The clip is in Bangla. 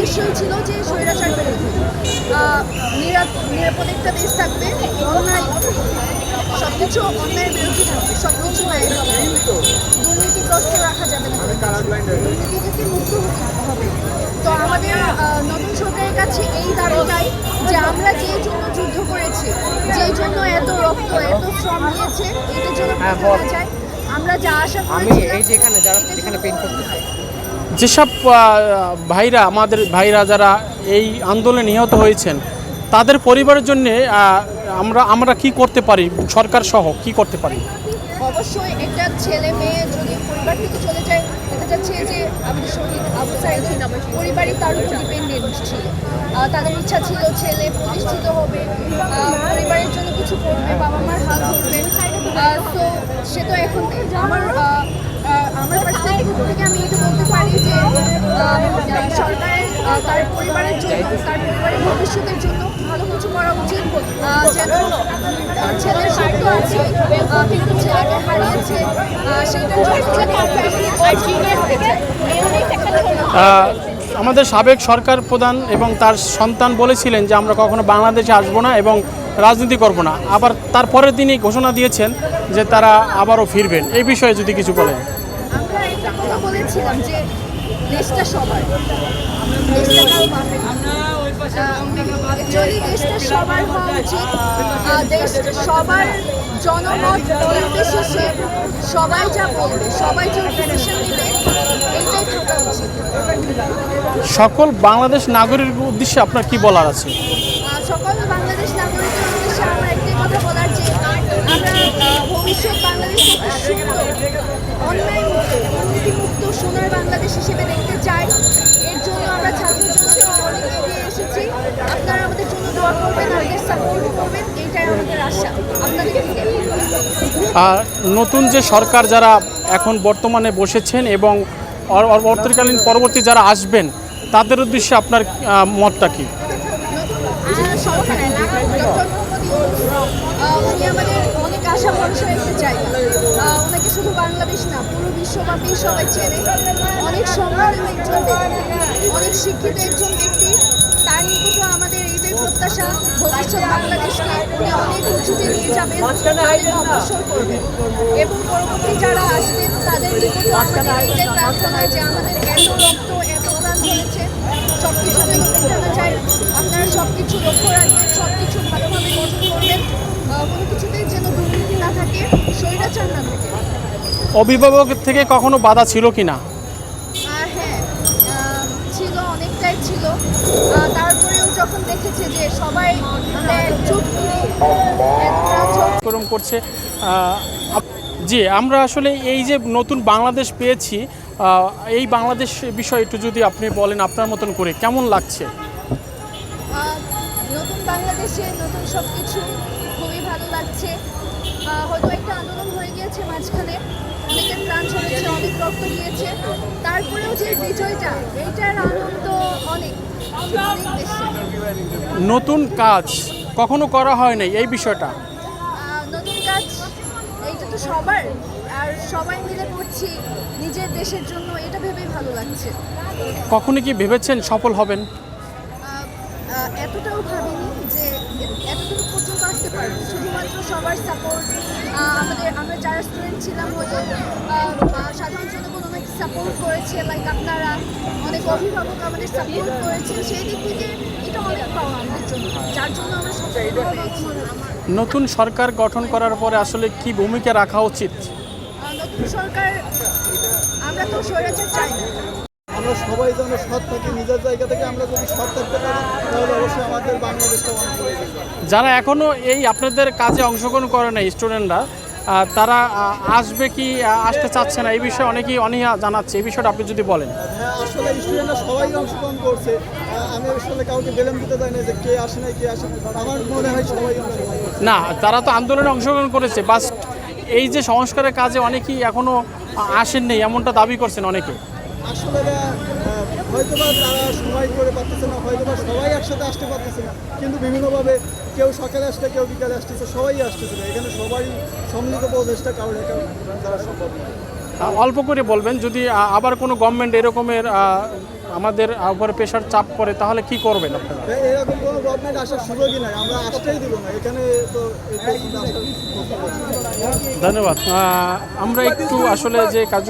উদ্দেশ্যই ছিল যে স্বৈরাচার বিরোধী নিরাপদ একটা দেশ থাকবে অন্যায় সব কিছু অন্যায়ের বিরোধী থাকবে সব কিছু ন্যায় দুর্নীতিগ্রস্ত রাখা যাবে না। দুর্নীতি থেকে মুক্ত হবে। তো আমাদের নতুন সরকারের কাছে এই দাবিটাই যে আমরা যে জন্য যুদ্ধ করেছি যে জন্য এত রক্ত এত শ্রম নিয়েছে এটার জন্য হ্যাঁ। আমরা যা আশা আমি করেছিলাম এই যে এখানে যারা জন্য পেন করতেছে। যেসব ভাইরা, আমাদের ভাইরা যারা এই আন্দোলনে নিহত হয়েছেন, তাদের পরিবারের জন্য আমরা আমরা কি করতে পারি? সরকার সহ কি করতে পারি? আমার আমার আমি এটা বলতে পারি যে আহ, সরকারের আহ, তার পরিবারের জন্য তার পরিবারের ভবিষ্যতের জন্য ভালো কিছু করা উচিত। ছেলের শব্দ আছে কিন্তু ছেলেকে হারিয়েছে জন্য আমাদের সাবেক সরকার প্রধান এবং তার সন্তান বলেছিলেন যে আমরা কখনো বাংলাদেশে আসব না এবং রাজনীতি করব না। আবার তারপরে তিনি ঘোষণা দিয়েছেন যে তারা আবারও ফিরবেন। এই বিষয়ে যদি কিছু বলেন। আমরা বলেছিলাম যে দেশটা সবার। দেশটা কারও বাপের যদি দেশটা সবার হওয়া উচিত দেশ সবার জনমত নির্বিশেষে সবাই যা বলবে সবাই যে ডিসিশন নেবে এইটাই থাকা উচিত। সকল বাংলাদেশ নাগরিক উদ্দেশ্যে আপনার কি বলার আছে? সকল বাংলাদেশ নাগরিকের উদ্দেশ্যে আমার একটাই কথা বলার যে আমরা ভবিষ্যৎ বাংলাদেশকে সুন্দর। অন্যায় মুক্ত দুর্নীতিমুক্ত সোনার বাংলাদেশ হিসেবে দেখতে চাই এর জন্য আমরা ছাত্র জনতা অনেক এগিয়ে এসেছি আপনারা আমাদের জন্য দোয়া করবেন আমাদের সাপোর্ট করবেন এইটাই আমাদের আশা আপনাদের থেকে আর নতুন যে সরকার যারা এখন বর্তমানে বসেছেন এবং অর- পরবর্তী যারা আসবেন, তাদের উদ্দেশ্যে আপনার মতটা কি? অনেক শিক্ষিত একজন ব্যক্তি। তার নিকটও আমাদের প্রত্যাশা, ভবিষ্যৎ বাংলাদেশকে উনি অনেক এবং পরবর্তী যারা আসবেন তাদের নিকটও আমাদের এইটাই প্রার্থনা যে আমাদের এত রক্ত এত প্রাণ চলেছে সব কিছু মেটানো যায় আপনারা সব কিছু লক্ষ্য রাখবেন সব কিছু ভালোভাবে গঠন করবেন। কোনো কিছুতেই যেন দুর্নীতি না থাকে স্বৈরাচার না থাকে। অভিভাবকের থেকে কখনো বাধা ছিল কি না? হ্যাঁ ছিল অনেকটাই ছিল। তারপরেও যখন দেখেছে যে সবাই মিলে একটা চোখ কার্যক্রম করছে জি আমরা আসলে এই যে নতুন বাংলাদেশ পেয়েছি এই বাংলাদেশ বিষয়ে একটু যদি আপনি বলেন আপনার মতন করে কেমন লাগছে? নতুন বাংলাদেশে নতুন সব কিছু খুবই ভালো লাগছে। হয়তো একটা আন্দোলন হয়ে গিয়েছে মাঝখানে অনেকের প্রাণ চলেছে অনেক রক্ত দিয়েছে। তারপরেও যে বিজয়টা এইটার আনন্দ অনেক নতুন কাজ কখনো করা হয় নাই এই বিষয়টা? তো সবার আর সবাই মিলে করছি নিজের দেশের জন্য এটা ভেবেই ভালো লাগছে। কখনো কি ভেবেছেন সফল হবেন? এতটাও ভাবিনি যে এতটুকু পর্যন্ত আসতে পারব। শুধুমাত্র সবার সাপোর্ট আমাদের আমরা যারা স্টুডেন্ট ছিলাম হয়তো সাধারণ জনগণ অনেক সাপোর্ট করেছে লাইক আপনারা অনেক অভিভাবক আমাদের সাপোর্ট করেছে সেই দিক থেকে এটা অনেক পাওয়া আমাদের জন্য। যার জন্য আমরা সবসময় নতুন সরকার গঠন করার পরে আসলে কি ভূমিকা রাখা উচিত নতুন সরকার আমরা তো স্বৈরাচার চাই আমরা সবাই যেন সৎ থাকি নিজের জায়গা থেকে আমরা যদি সৎ থাকতে পারি তাহলে অবশ্যই আমাদের বাংলাদেশটা অনেক। যারা এখনও এই আপনাদের কাজে অংশগ্রহণ করে নাই স্টুডেন্টরা তারা আসবে কি আসতে চাচ্ছে না এই বিষয়ে অনেকেই অনীহা জানাচ্ছে এই বিষয়টা আপনি যদি বলেন। হ্যাঁ আসলে স্টুডেন্টরা সবাই অংশগ্রহণ করছে। আমি আসলে কাউকে বেলেন দিতে চাই না যে কে আসে নাই কে আসে না আমার মনে হয় সবাই না তারা তো আন্দোলনে অংশগ্রহণ করেছে বাস এই যে সংস্কারের কাজে অনেকেই এখনও আসেননি এমনটা দাবি করছেন অনেকে। আসলে হয়তো বা তারা সময় করে পারতেছে না হয়তো বা সবাই একসাথে আসতে পারতেছে না কিন্তু বিভিন্নভাবে কেউ সকালে আসতে কেউ বিকালে আসতেছে সবাই আসতেছে না। এখানে সবাই সম্মিলিত প্রচেষ্টা কারণ এটা দ্বারা সম্ভব নয় অল্প করে বলবেন যদি আবার কোনো গভর্নমেন্ট এরকমের আমাদের উপরে প্রেশার চাপ করে তাহলে কি করবেন আপনারা? এরকম কোনো গভর্নমেন্ট আসার সুযোগই নাই আমরা আসতেই দিব না। এখানে তো। ধন্যবাদ। আমরা একটু আসলে যে কার্য